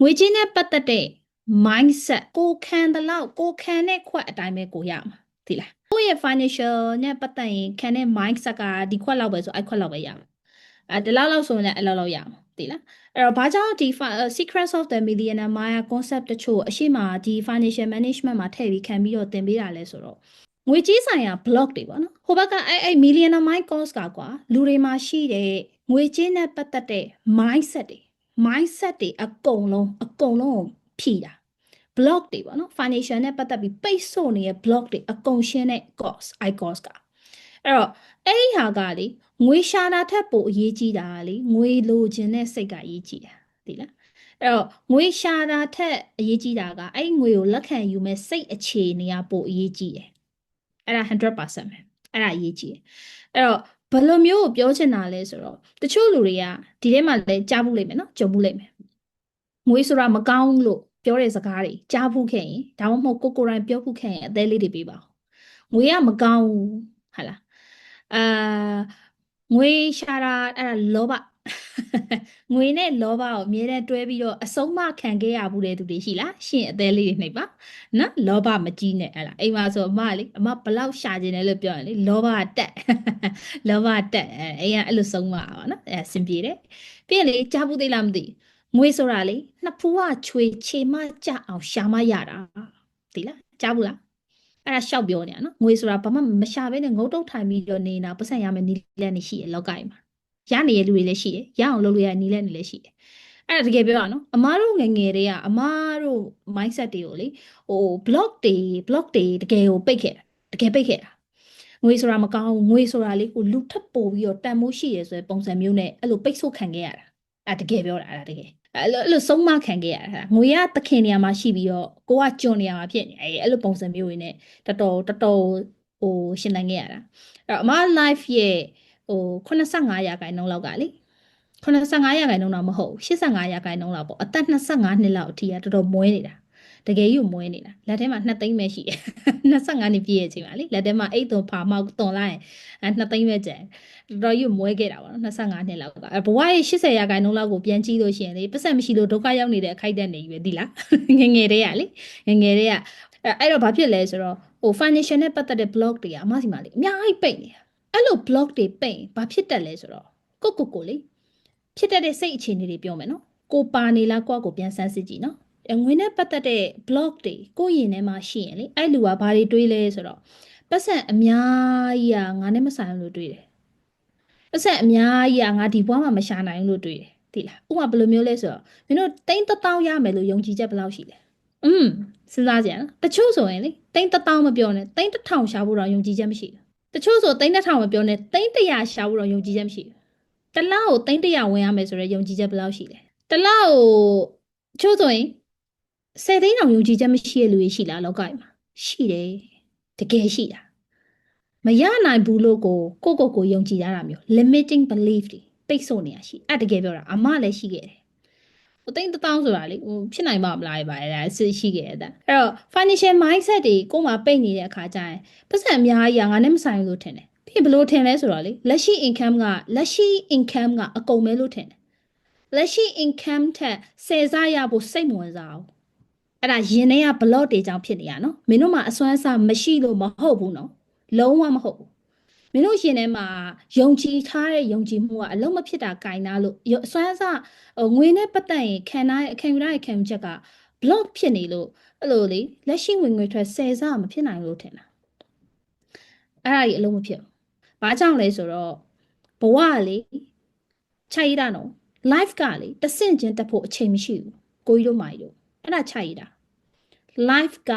ငွေကြေးနဲ့ပတ်သက်တဲ့ mindset ကိုခံတဲ့လောက်ကိုခံတဲ့ခွက်အတိုင်းပဲကိုရမှာသိလားကိုယ့်ရဲ့ financial နဲ့ပတ်သက်ရင်ခံတဲ့ mindset ကဒီခွက်လောက်ပဲဆိုအဲ့ခွက်လောက်ပဲရမှာအဲဒီလောက်လောက်ဆိုရင်လည်းအဲ့လောက်လောက်ရမှာသိလားအဲ့တော့ဘာကြောင့်ဒီ fi- 呃 secrets of the millionaire maya concept တချို့အရှိမဒီ financial management မှာထည့်ပြီးခံပြီးတော့သင်ပေးတာလဲဆိုတော့ငွေကြေးဆိုင်ရာ block တွေပေါ့နော်ဟိုဘက်ကအဲ့အဲ့ millionaire mind course ကကွာလူတွေမှာရှိတဲ့ငွေကြေးနဲ့ပတ်သက်တဲ့ mindset တွေ mindset တွေအကုန်လုံးအကုန်လုံးကိုဖြည့်တာ block တွေပေါ့နော် financial နဲ့ပတ်သက်ပြီးပိတ်ဆို့နေတဲ့ block တွေအကုန်ရှင်းတဲ့ course i course ကအဲ့တော့အဲ့ဒီဟာကလေငွေရှာတာထက်ပိုအရေးကြီးတာကလေငွေလိုချင်တဲ့စိတ်ကအရေးကြီးတာသိလားအဲ့တော့ငွေရှာတာထက်အရေးကြီးတာကအဲ့ဒီငွေကိုလက်ခံယူမဲ့စိတ်အခြေအနေကပိုအရေးကြီးတယ်အဲ့ဒါ100%ပဲအဲ့ဒါအရေးကြီးတယ်အဲ့တော့ ဘယ်လိုမျိုးကိုပြောချင်တာလဲဆိုတော့တချို့လူတွေကဒီထဲမှာလည်းကြားဘူးလိမ့်မယ်နော်ကြုံဘူးလိမ့်မယ်ငွေဆိုတာမကောင်းဘူးလို့ပြောတဲ့စကားတွေကြားဘူးခဲ့ရင်ဒါမှမဟုတ်ကိုကိုယ်တိုင်ပြောဘူးခဲ့ရင်အသေးလေးတွေပေးပါဦးငွေကမကောင်းဘူးဟာလားအာငွေရှာတာအဲ့ဒါလောဘ ငွေနဲ့လောဘကိုအမြဲတမ်းတွဲပြီးတော့အဆုံးမခံခဲ့ရဘူးတဲ့သူတွေရှိလားရှင်အသေးလေးတွေနှိပ်ပါနော်လောဘမကြီးနဲ့အဲ့လားအိမ်မှာဆိုအမကလေအမဘလောက်ရှာခြင်းလဲလို့ပြောရင်လေလောဘတက်လောဘတက်အဲအိမ်ကအဲ့လိုဆုံးမပါနော်အဲအဆင်ပြေတယ်ပြီးရင်လေကြားဘူးသေးလားမသိဘူးငွေဆိုတာလေနှစ်ဖူးကချွေခြေမကြအောင်ရှာမရတာသိလားကြားဘူးလားအဲ့ဒါရှောက်ပြောနေတာနော်ငွေဆိုတာဘာမှမရှာဘဲနဲ့ငုတ်တုတ်ထိုင်ပြီးတော့နေတာပတ်စံရမယ်နီးလက်နေရှိရလောကကြီးမှာ ရနေတဲ့လူတွေလည်းရှိတယ်ရအောင်လုပ်လို့ရတဲ့နီးလက်နေလည်းရှိတယ်အဲ့ဒါတကယ်ပြောရအောင်နော်အမားတို့ငယ်ငယ်တည်းကအမားတို့ mindset တွေကိုလေဟို block တွေ block တွေတကယ်ကိုပိတ်ခဲ့တာတကယ်ပိတ်ခဲ့တာငွေဆိုတာမကောင်းဘူးငွေဆိုတာလေကိုလူထပ်ပို့ပြီးတော့တန်မိုးရှိရဆိုတဲ့ပုံစံမျိုးနဲ့အဲ့လိုပိတ်ဆို့ခံခဲ့ရတာအဲ့ဒါတကယ်ပြောတာအဲ့ဒါတကယ်အဲ့လိုအဲ့လိုဆုံးမခံခဲ့ရတာငွေကသခင်နေရာမှာရှိပြီးတော့ကိုကကျွန်းနေရာမှာဖြစ်နေအဲ့အဲ့လိုပုံစံမျိုးတွေနဲ့တော်တော်တော်တော်ဟိုရှင်းနိုင်ခဲ့ရတာအဲ့တော့အမ life ရဲ့ ဟို85ရာခိုင်နှုန်းလောက်ကလေ85ရာခိုင်နှုန်းတော့မဟုတ်ဘူး85ရာခိုင်နှုန်းလောက်ပေါ့အသက်25နှစ်လောက်အထိကတော်တော်မွဲနေတာတကယ်ကြီးကိုမွဲနေတာလက်ထဲမှာ2သိန်းပဲရှိတယ်25နှစ်ပြည့်ရဲ့အချိန်ပါလေလက်ထဲမှာအိတ်သွန်ဖာမောက်သွန်လိုက်ရင်အဲ2သိန်းပဲကျန်တော်တော်ကြီးကိုမွဲခဲ့တာပေါ့နော်25နှစ်လောက်ကအဲဘဝရဲ့80ရာခိုင်နှုန်းလောက်ကိုပြန်ကြည့်လို့ရှိရင်လေပတ်စံမရှိလို့ဒုက္ခရောက်နေတဲ့အခိုက်အတန့်နေပြီပဲဒီလားငယ်ငယ်တည်းကလေငယ်ငယ်တည်းကအဲအဲ့တော့ဘာဖြစ်လဲဆိုတော့ဟို financial နဲ့ပတ်သက်တဲ့ blog တွေကအမစီမှာလေအများကြီးပိတ်နေတာ အဲ့လို blog တွေပိတ်ရင်ဘာဖြစ်တတ်လဲဆိုတော့ကိုကိုကိုလေဖြစ်တတ်တဲ့စိတ်အခြေအနေတွေပြောမယ်နော်ကိုပါနေလားကိုယ့်ကိုပြန်ဆန်းစစ်ကြည့်နော်ငွေနဲ့ပတ်သက်တဲ့ blog တွေကိုယ့်ရင်ထဲမှာရှိရင်လေအဲ့လူကဘာတွေတွေးလဲဆိုတော့ပတ်စံအများကြီးကငါနဲ့မဆိုင်ဘူးလို့တွေးတယ်ပတ်စံအများကြီးကငါဒီဘွားမှာမရှာနိုင်ဘူးလို့တွေးတယ်သိလားဥပမာဘယ်လိုမျိုးလဲဆိုတော့မင်းတို့တိန်းတစ်တောင်းရမယ်လို့ယုံကြည်ချက်ဘယ်လောက်ရှိလဲอืมစဉ်းစားကြရနော်တချို့ဆိုရင်လေတိန်းတစ်တောင်းမပြောနဲ့တိန်းတစ်ထောင်ရှာဖို့တော့ယုံကြည်ချက်မရှိဘူး တချို့ဆိုတိန်းတစ်ထောင်မပြောနဲ့တိန်းတစ်ရာရှာဖို့တော့ယုံကြည်ချက်မရှိဘူးတစ်လောက်ကိုတိန်းတစ်ရာဝင်ရမယ်ဆိုတော့ယုံကြည်ချက်ဘယ်လောက်ရှိလဲတစ်လောက်ကိုတချို့ဆိုရင်ဆယ်သိန်းအောင်ယုံကြည်ချက်မရှိတဲ့လူတွေရှိလားလောကကြီးမှာရှိတယ်တကယ်ရှိတာမရနိုင်ဘူးလို့ကိုကိုကိုကိုယုံကြည်ရတာမျိုး limiting belief တွေပိတ်ဆို့နေရရှိအဲ့တကယ်ပြောတာအမလည်းရှိခဲ့တယ် ဟိုသိန်းတစ်တောင်းဆိုတာလေဟိုဖြစ်နိုင်မှာမလားပါအဲ့ဒါစစ်ရှိခဲ့တဲ့အဲ့တော့ financial mindset တွေကိုမှပိတ်နေတဲ့အခါကျရင်ပတ်စံအများကြီးကငါနဲ့မဆိုင်ဘူးလို့ထင်တယ်ပြီးဘယ်လိုထင်လဲဆိုတော့လေလက်ရှိ income ကလက်ရှိ income ကအကုန်ပဲလို့ထင်တယ်လက်ရှိ income ထက်ဆယ်စားရဖို့စိတ်မဝင်စားဘူးအဲ့ဒါရင်ထဲက block တွေကြောင့်ဖြစ်နေရနော်မင်းတို့မှာအစွမ်းအစမရှိလို့မဟုတ်ဘူးနော်လုံးဝမဟုတ်ဘူး မင်းတို့ရှင်ထဲမှာယုံကြည်ထားတဲ့ယုံကြည်မှုကအလုံးမဖြစ်တာကင်နာလို့ယုံအစွမ်းအစဟိုငွေနဲ့ပတ်သက်ရင်ခံထားရဲ့ခံယူထားရဲ့ခံယူချက်က block ဖြစ်နေလို့အဲ့လိုလေလက်ရှိဝင်ငွေထွက်ဆယ်စားမဖြစ်နိုင်လို့ထင်တာအဲ့ဒါကြီးအလုံးမဖြစ်ဘူးဘာကြောင့်လဲဆိုတော့ဘဝကလေခြိုက်ရတာနော် life ကလေတဆင့်ချင်းတက်ဖို့အချိန်မရှိဘူးကိုကြီးတို့မာကြီးတို့အဲ့ဒါခြိုက်ရတာ life က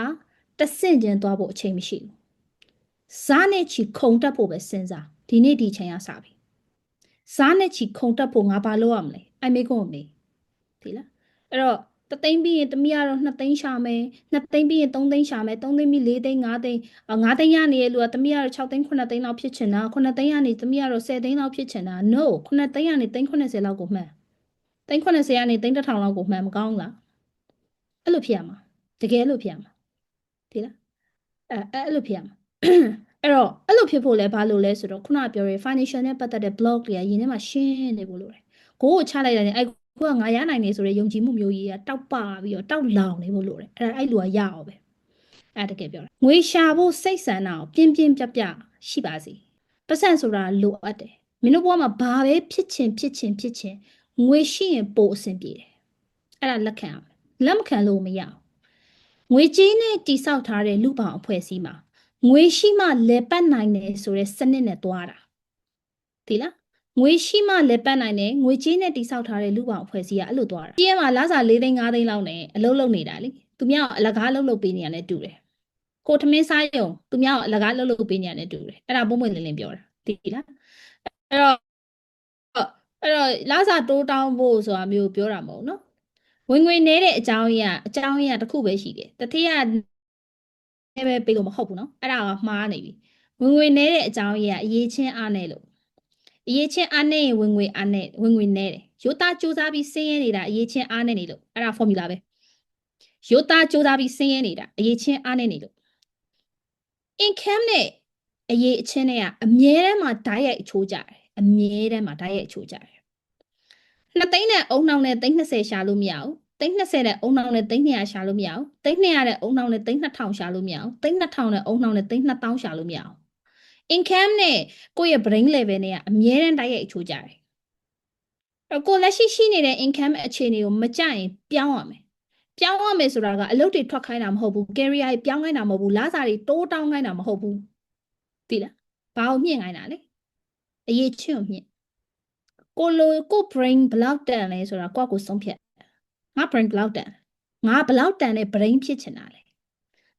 တဆင့်ချင်းသွားဖို့အချိန်မရှိဘူး စားနဲ့ချီခုံတက်ဖို့ပဲစဉ်းစားဒီနေ့ဒီချိန်ကစပြီစားနဲ့ချီခုံတက်ဖို့ငါဘာလုပ်ရမလဲအိုင်မေကုန်မေဒီလားအဲ့တော့တသိန်းပြီးရင်တမီးကတော့2သိန်းရှာမယ်2သိန်းပြီးရင်3သိန်းရှာမယ်3သိန်းပြီး4သိန်း5သိန်း5သိန်းရနေတဲ့လူကတမီးကတော့6သိန်း9သိန်းလောက်ဖြစ်ချင်တာ9သိန်းရနေတမီးကတော့10သိန်းလောက်ဖြစ်ချင်တာ no 9သိန်းရနေသိန်း80လောက်ကိုမှန်းသိန်း80ရနေသိန်း1000လောက်ကိုမှန်းမကောင်းလားအဲ့လိုဖြစ်ရမှာတကယ်လို့ဖြစ်ရမှာဒီလားအဲအဲ့လိုဖြစ်ရမှာ အဲ့တော့အဲ့လိုဖြစ်ဖို့လဲဘာလို့လဲဆိုတော့ခုနပြောရဲ financial နဲ့ပတ်သက်တဲ့ blog တွေကရင်းထဲမှာရှင်းနေဖို့လိုတယ်ကိုကိုချလိုက်တယ်အဲ့ခုကငါရနိုင်နေဆိုတဲ့ယုံကြည်မှုမျိုးကြီးကတောက်ပပြီးတော့တောက်လောင်နေဖို့လိုတယ်အဲ့ဒါအဲ့လူကရအောင်ပဲအဲ့ဒါတကယ်ပြောတာငွေရှာဖို့စိတ်ဆန္ဒကိုပြင်းပြင်းပြပြရှိပါစေပတ်စံဆိုတာလိုအပ်တယ်မင်းတို့ဘဝမှာဘာပဲဖြစ်ချင်ဖြစ်ချင်ဖြစ်ချင်ငွေရှိရင်ပိုအဆင်ပြေတယ်အဲ့ဒါလက်ခံအောင်လက်မခံလို့မရအောင်ငွေကြေးနဲ့တိဆောက်ထားတဲ့လူပောင်အဖွဲ့အစည်းမှာ ငွေရှိမှလဲပတ်နိုင်တယ်ဆိုတဲ့စနစ်နဲ့သွားတာဒီလားငွေရှိမှလည်းပတ်နိုင်တယ်ငွေကြေးနဲ့တိဆောက်ထားတဲ့လူပောင်အဖွဲ့အစည်းကအဲ့လိုသွားတာပြည့်မှာလာစာ၄သိန်း၅သိန်းလောက်နဲ့အလုပ်လုပ်နေတာလေသူများကအလကားလုပ်လုပ်ပေးနေရတယ်တူတယ်ကိုထမင်းစားရုံသူများကအလကားလုပ်လုပ်ပေးနေရတယ်တူတယ်အဲ့ဒါပုံမှန်လင်းလင်းပြောတာသိလားအဲ့တော့အဲ့တော့လာစာတိုးတောင်းဖို့ဆိုတာမျိုးပြောတာမဟုတ်နော်ဝင်ငွေနေတဲ့အကြောင်းရင်းကအကြောင်းရင်းကတစ်ခုပဲရှိတယ်တတိယလည်း ပဲပေးလို့မဟုတ်ဘူးနော်အဲ့ဒါကမှားနေပြီဝင်ငွေနေတဲ့အကြောင်းရင်းကအရေးချင်းအားနေလို့အရေးချင်းအားနဲ့ရင်ဝင်ငွေအားနဲ့ဝင်ငွေနဲ့တယ်ရိုးသားစူးစမ်းပြီးဆင်းရဲနေတာအရေးချင်းအားနဲ့နေလို့အဲ့ဒါ formula ပဲရိုးသားစူးစမ်းပြီးဆင်းရဲနေတာအရေးချင်းအားနဲ့နေလို့ income နဲ့အရေးအချင်းတွေကအမြဲတမ်းမှာဓာတ်ရိုက်အချိုးကြတယ်အမြဲတမ်းမှာဓာတ်ရိုက်အချိုးကြတယ်နှစ်သိန်းနဲ့အုံနှောင်းနဲ့သိန်း20ရှာလို့မရဘူး သိန်း20နဲ့အုံနှောင်းနဲ့သိန်း200ရှာလို့မရဘူးသိန်း200နဲ့အုံနှောင်းနဲ့သိန်း2000ရှာလို့မရဘူးသိန်း2000နဲ့အုံနှောင်းနဲ့သိန်း2000ရှာလို့မရဘူး income နဲ့ကိုယ့်ရဲ့ brain level နဲ့ကအမြဲတမ်းတိုက်ရိုက်အချိုးကြတယ်အဲ့တော့ကိုယ်လက်ရှိရှိနေတဲ့ income အခြေအနေကိုမကြရင်ပြောင်းရမယ်ပြောင်းရမယ်ဆိုတာကအလုပ်တွေထွက်ခိုင်းတာမဟုတ်ဘူး career တွေပြောင်းခိုင်းတာမဟုတ်ဘူးလားစာတွေတိုးတောင်းခိုင်းတာမဟုတ်ဘူးသိလားဘာကိုမြင့်ခိုင်းတာလဲအရေးချင်းကိုမြင့်ကိုလိုကို brain ဘယ်လောက်တန်လဲဆိုတာကိုယ့်ကိုဆုံးဖြတ် ငါ brain ဘယ်လောက်တန်ငါဘယ်လောက်တန်တဲ့ brain ဖြစ်ချင်တာလဲ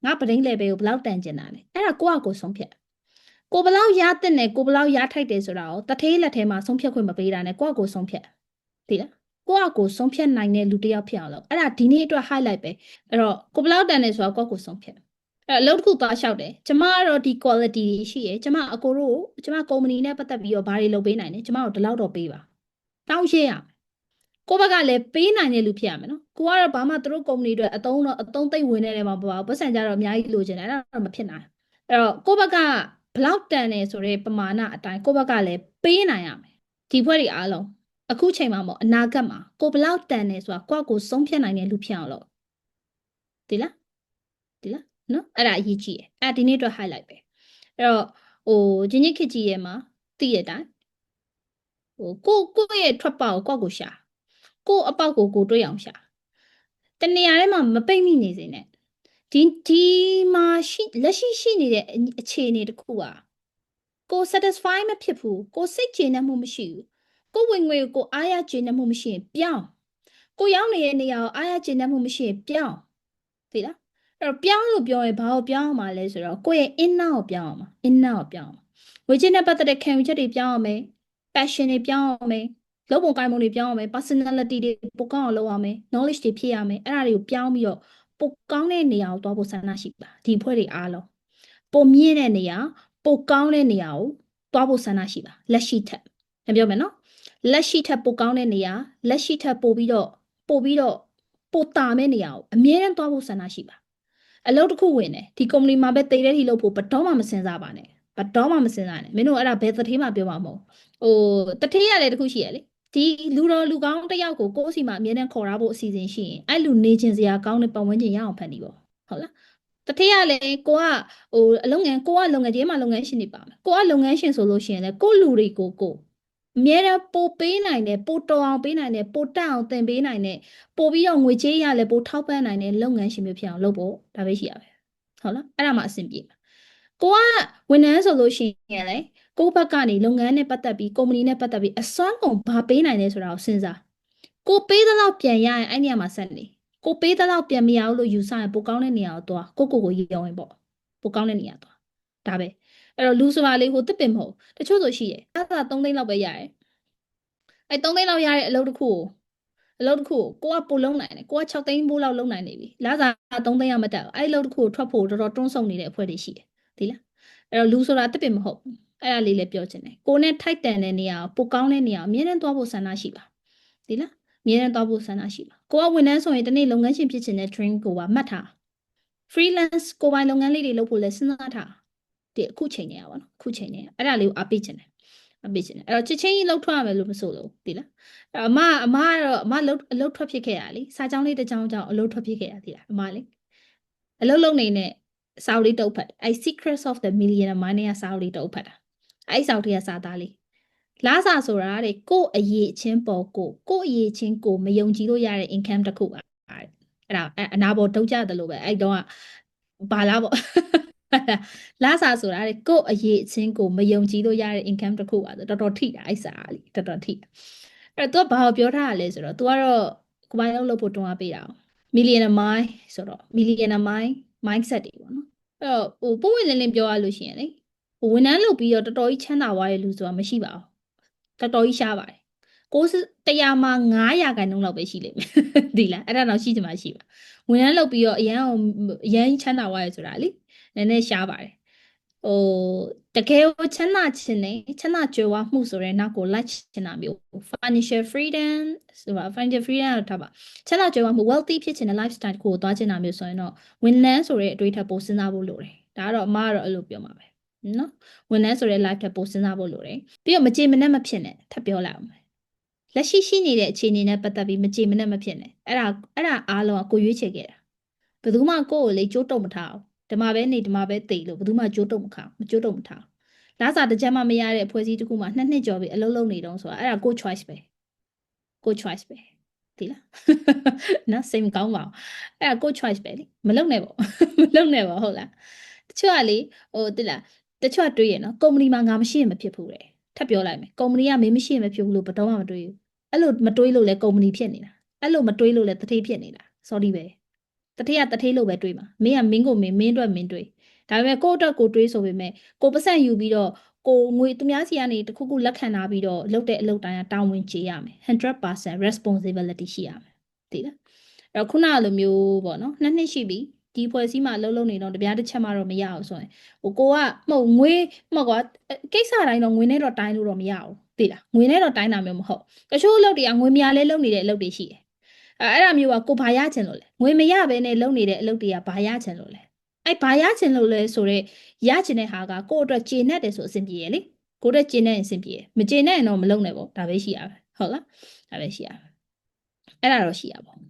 ငါ brain level ကိုဘယ်လောက်တန်ချင်တာလဲအဲ့ဒါကိုယ့်အကိုဆုံးဖြတ်ကိုဘယ်လောက်ရတဲ့နဲ့ကိုဘယ်လောက်ရထိုက်တယ်ဆိုတာကိုတထေးလက်ထဲမှာဆုံးဖြတ်ခွင့်မပေးတာနဲ့ကိုယ့်အကိုဆုံးဖြတ်သိလားကိုယ့်အကိုဆုံးဖြတ်နိုင်တဲ့လူတစ်ယောက်ဖြစ်အောင်လုပ်အဲ့ဒါဒီနေ့အတွက် highlight ပဲအဲ့တော့ကိုဘယ်လောက်တန်တယ်ဆိုတာကိုယ့်အကိုဆုံးဖြတ်အဲ့အလုပ်တစ်ခုသွားလျှောက်တယ်ကျမကတော့ဒီ quality တွေရှိရယ်ကျမအကိုတို့ကျမကုမ္ပဏီနဲ့ပတ်သက်ပြီးတော့ဘာတွေလုပ်ပေးနိုင်လဲကျမတို့ဒီလောက်တော့ပေးပါတောင်းရှင်းရမယ် ကိုဘက်ကလည်းပေးနိုင်တဲ့လူဖြစ်ရမယ်နော်ကိုကတော့ဘာမှသူတို့ကုမ္ပဏီအတွက်အတုံးတော့အတုံးသိမ့်ဝင်နေတယ်မှာမပါဘူးပတ်စံကြတော့အများကြီးလိုချင်တယ်အဲ့ဒါတော့မဖြစ်နိုင်အဲ့တော့ကိုဘက်ကဘလောက်တန်တယ်ဆိုတဲ့ပမာဏအတိုင်းကိုဘက်ကလည်းပေးနိုင်ရမယ်ဒီဖွဲ့တွေအားလုံးအခုချိန်မှာမဟုတ်အနာဂတ်မှာကိုဘလောက်တန်တယ်ဆိုတာကိုယ့်ကိုဆုံးဖြတ်နိုင်တဲ့လူဖြစ်အောင်လုပ်ဒီလားဒီလားနော်အဲ့ဒါအရေးကြီးတယ်အဲ့ဒီနေ့အတွက် highlight ပဲအဲ့တော့ဟိုဂျင်းကြီးခစ်ကြီးရဲ့မှာသိရတိုင်းဟိုကိုကိုယ့်ရဲ့ထွက်ပေါက်ကိုကိုယ့်ကိုရှာ ကိုယ့်အပေါက်ကိုကိုယ်တွေးအောင်ရှာတနေရာထဲမှာမပိတ်မိနေစေနဲ့ဒီဒီမှာရှိလက်ရှိရှိနေတဲ့အခြေအနေတစ်ခုอ่ะကို satisfy မဖြစ်ဘူးကိုစိတ်ကျေနပ်မှုမရှိဘူးကိုဝင်ငွေကိုအားရကျေနပ်မှုမရှိရင်ပြောင်းကိုရောက်နေတဲ့နေရာကိုအားရကျေနပ်မှုမရှိရင်ပြောင်းသိလားအဲ့တော့ပြောင်းလို့ပြောရင်ဘာကိုပြောင်းအောင်မလဲဆိုတော့ကိုယ့်ရဲ့ inner ကိုပြောင်းအောင်ပါ inner ကိုပြောင်းအောင်ဝေချင်တဲ့ပတ်သက်တဲ့ခံယူချက်တွေပြောင်းအောင်မယ် passion တွေပြောင်းအောင်မယ် လုပ်ပုံကိုင်ပုံတွေပြောင်းအောင်မယ် personality တွေပိုကောင်းအောင်လုပ်အောင်မယ် knowledge တွေဖြည့်ရမယ်အဲ့ဒါတွေကိုပြောင်းပြီးတော့ပိုကောင်းတဲ့နေရာကိုသွားဖို့ဆန္ဒရှိပါဒီအဖွဲ့တွေအားလုံးပိုမြင့်တဲ့နေရာပိုကောင်းတဲ့နေရာကိုသွားဖို့ဆန္ဒရှိပါလက်ရှိထက်ပြန်ပြောမယ်နော်လက်ရှိထက်ပိုကောင်းတဲ့နေရာလက်ရှိထက်ပိုပြီးတော့ပိုပြီးတော့ပိုတာမဲ့နေရာကိုအမြဲတမ်းသွားဖို့ဆန္ဒရှိပါအလုပ်တစ်ခုဝင်တယ်ဒီကုမ္ပဏီမှာပဲတည်တဲ့ထိလုပ်ဖို့ဘယ်တော့မှမစင်စားပါနဲ့ဘယ်တော့မှမစင်စားနဲ့မင်းတို့အဲ့ဒါဘယ်သတိမှပြောမှာမဟုတ်ဟိုတတိယလည်းတစ်ခုရှိရလေ ဒီလူတော်လူကောင်းတစ်ယောက်ကိုကိုယ့်အစီမှာအမြဲတမ်းခေါ်ရဖို့အစီအစဉ်ရှိရင်အဲ့လူနေခြင်းစရာကောင်းတဲ့ပတ်ဝန်းကျင်ရအောင်ဖန်တီးပေါ့ဟုတ်လားတတိယလည်းကိုကဟိုအလုပ်ငန်းကိုကလုပ်ငန်းကြီးမှာလုပ်ငန်းရှင်နေပါမယ်ကိုကလုပ်ငန်းရှင်ဆိုလို့ရှိရင်လည်းကိုလူတွေကိုကိုအမြဲတမ်းပို့ပေးနိုင်တယ်ပို့တော်အောင်ပေးနိုင်တယ်ပို့တက်အောင်သင်ပေးနိုင်တယ်ပို့ပြီးတော့ငွေကြေးရလဲပို့ထောက်ပံ့နိုင်တဲ့လုပ်ငန်းရှင်မျိုးဖြစ်အောင်လုပ်ဖို့ဒါပဲရှိရပဲဟုတ်လားအဲ့ဒါမှအဆင်ပြေ ကိုကဝန်ထမ်းဆိုလို့ရှိရင်လည်းကိုယ့်ဘက်ကနေလုပ်ငန်းနဲ့ပတ်သက်ပြီးကုမ္ပဏီနဲ့ပတ်သက်ပြီးအစွမ်းကုန်ဘာပေးနိုင်လဲဆိုတာကိုစဉ်းစားကိုပေးသလောက်ပြန်ရရင်အဲ့နေရာမှာဆက်နေကိုပေးသလောက်ပြန်မရဘူးလို့ယူဆရင်ပိုကောင်းတဲ့နေရာကိုသွားကိုကိုကိုရောဝင်ပေါ့ပိုကောင်းတဲ့နေရာသွားဒါပဲအဲ့တော့လူဆိုတာလေးကိုတစ်ပင်မဟုတ်တချို့ဆိုရှိရဲ့အဲ့ဒါ3သိန်းလောက်ပဲရတယ်အဲ့3သိန်းလောက်ရတဲ့အလုပ်တစ်ခုကိုအလုပ်တစ်ခုကိုကိုကပိုလုံးနိုင်တယ်ကိုက6သိန်းဘိုးလောက်လုံးနိုင်နေပြီလစာ3သိန်းရမတက်ဘူးအဲ့ဒီအလုပ်တစ်ခုကိုထွက်ဖို့တော်တော်တွန်းဆုံနေတဲ့အဖွဲ့တွေရှိတယ် ဒီလားအဲ့တော့လူဆိုတာတစ်ပင်မဟုတ်ဘူးအဲ့ဒါလေးလည်းပြောချင်တယ်ကိုနဲ့ထိုက်တန်တဲ့နေရာကိုပိုကောင်းတဲ့နေရာကိုအမြဲတမ်းသွားဖို့ဆန္ဒရှိပါဒီလားအမြဲတမ်းသွားဖို့ဆန္ဒရှိပါကိုကဝန်ထမ်းဆိုရင်တနေ့လုပ်ငန်းရှင်ဖြစ်ချင်တဲ့ dream ကိုပါမှတ်ထား freelance ကိုပိုင်လုပ်ငန်းလေးတွေလုပ်ဖို့လည်းစဉ်းစားထားဒီအခုချိန်နေရပါတော့အခုချိန်နေအဲ့ဒါလေးကိုအားပေးချင်တယ်အပေးချင်တယ်အဲ့တော့ချစ်ချင်းကြီးလှုပ်ထွက်ရမယ်လို့မဆိုလို့သိလားအဲ့အမအမကတော့အမလှုပ်အလှုပ်ထွက်ဖြစ်ခဲ့ရလေစာကြောင်းလေးတစ်ကြောင်းကြောင်းအလှုပ်ထွက်ဖြစ်ခဲ့ရသိလားအမလေအလှုပ်လုံနေတဲ့ စာအုပ်လေးတုပ်ဖတ်အဲ့ Secrets of the Millionaire Mind ကစာအုပ်လေးတုပ်ဖတ်တာအဲ့စာအုပ်တွေကစာသားလေးလားစာဆိုတာတဲ့ကို့အရေးချင်းပေါ်ကိုကို့အရေးချင်းကိုမယုံကြည်လို့ရတဲ့ income တစ်ခုပါအဲ့ဒါအနာပေါ်တုံးကြတယ်လို့ပဲအဲ့တော့ဘာလားပေါ့လာစာဆိုတာတဲ့ကို့အရေးအချင်းကိုမယုံကြည်လို့ရတဲ့ income တစ်ခုပါဆိုတော်တော်ထိတာအဲ့စာကလေတော်တော်ထိတာအဲ့တော့ तू ဘာကိုပြောထားရလဲဆိုတော့ तू ကတော့ကိုပိုင်းလုံးလုပ်ဖို့တွန်းအားပေးတာ။ millionaire mind ဆိုတော့ millionaire mind mindset တွေပေါ့နော်။အဲ့ တော့ဟိုပုံဝင်လင်းလင်းပြောရလို့ရှိရင်လေဟိုဝန်ထမ်းလုပ်ပြီးတော့တော်တော်ကြီးချမ်းသာသွားတဲ့လူဆိုတာမရှိပါဘူး။တော်တော်ကြီးရှားပါတယ်။ကိုယ်တရားမှာ900ခန့်နှုန်းလောက်ပဲရှိလိမ့်မယ်။ဒီလားအဲ့ဒါတော့ရှိချင်မှရှိပါ။ဝန်ထမ်းလုပ်ပြီးတော့အရန်အရန်ချမ်းသာသွားရဲဆိုတာလေနည်းနည်းရှားပါတယ် ဟိုတကယ်ကိုချမ်းသာခြင်းနဲ့ချမ်းသာကြွယ်ဝမှုဆိုတဲ့နောက်ကိုလိုက်ချင်တာမျိုး financial freedom ဆိုပါ financial freedom တော့ထားပါချမ်းသာကြွယ်ဝမှု wealthy ဖြစ်ချင်တဲ့ lifestyle ကိုသွားချင်တာမျိုးဆိုရင်တော့ဝန်ထမ်းဆိုတဲ့အတွေ့အထိပိုစဉ်းစားဖို့လိုတယ်ဒါကတော့အမကတော့အဲ့လိုပြောမှာပဲနော်ဝန်ထမ်းဆိုတဲ့ life တက်ပိုစဉ်းစားဖို့လိုတယ်ပြီးတော့မကြေမနက်မဖြစ်နဲ့ထပ်ပြောလိုက်အောင်မယ်လက်ရှိရှိနေတဲ့အခြေအနေနဲ့ပတ်သက်ပြီးမကြေမနက်မဖြစ်နဲ့အဲ့ဒါအဲ့ဒါအားလုံးကကိုရွေးချယ်ခဲ့တာဘယ်သူမှကိုယ့်ကိုလေကြိုးတုံမထားအောင် ဒီမှာပဲနေဒီမှာပဲတည်လို့ဘယ်သူမှကြိုးတုံမခါမကြိုးတုံမထားလာစာတစ်ချက်မှမရတဲ့အဖွဲ့အစည်းတစ်ခုမှနှစ်နှစ်ကျော်ပြီအလုံးလုံးနေတော့ဆိုတာအဲ့ဒါကို choice ပဲကို choice ပဲဒီလားနော်စိတ်မကောင်းပါဘူးအဲ့ဒါကို choice ပဲလေမလုံနဲ့ပေါ့မလုံနဲ့ပေါ့ဟုတ်လားတချို့ကလေဟိုတိလားတချို့ကတွေးရနော်ကုမ္ပဏီမှာငါမရှိရင်မဖြစ်ဘူးတဲ့ထပ်ပြောလိုက်မယ်ကုမ္ပဏီကမင်းမရှိရင်မဖြစ်ဘူးလို့ဘယ်တော့မှမတွေးဘူးအဲ့လိုမတွေးလို့လဲကုမ္ပဏီဖြစ်နေတာအဲ့လိုမတွေးလို့လဲတတိဖြစ်နေတာ sorry ပဲ တတိယတထေးလို့ပဲတွေးမှာမင်းကမင်းကိုမင်းမင်းအတွက်မင်းတွေးဒါပေမဲ့ကိုယ့်အတွက်ကိုတွေးဆိုပေမဲ့ကိုပတ်စံယူပြီးတော့ကိုငွေသူများစီကနေတခုခုလက်ခံထားပြီးတော့လုပ်တဲ့အလုပ်တိုင်းကတာဝန်ကျေရမယ်100% responsibility ရှိရမယ်သိလားအဲ့တော့ခုနကလိုမျိုးပေါ့နော်နှစ်နှစ်ရှိပြီဒီဖွဲ့စည်းမှာလှုပ်လှုပ်နေတော့တပြားတစ်ချက်မှတော့မရအောင်ဆိုရင်ဟိုကိုကမဟုတ်ငွေမဟုတ်ကွာကိစ္စတိုင်းတော့ငွေနဲ့တော့တိုင်းလို့တော့မရဘူးသိလားငွေနဲ့တော့တိုင်းတာမျိုးမဟုတ်တချို့အလုပ်တွေကငွေများလဲလုပ်နေတဲ့အလုပ်တွေရှိတယ် အဲအဲ့ဒါမျိုးကကိုဘာရချင်လို့လဲငွေမရဘဲနဲ့လုပ်နေတဲ့အလုပ်တွေကဘာရချင်လို့လဲအဲ့ဘာရချင်လို့လဲဆိုတော့ရချင်တဲ့ဟာကကိုယ့်အတွက်ကျေနပ်တယ်ဆိုအဆင်ပြေရလေကိုယ့်အတွက်ကျေနပ်ရင်အဆင်ပြေရမကျေနပ်ရင်တော့မလုပ်နဲ့ပေါ့ဒါပဲရှိရပဲဟုတ်လားဒါပဲရှိရပဲအဲ့ဒါတော့ရှိရပါဘူးနော်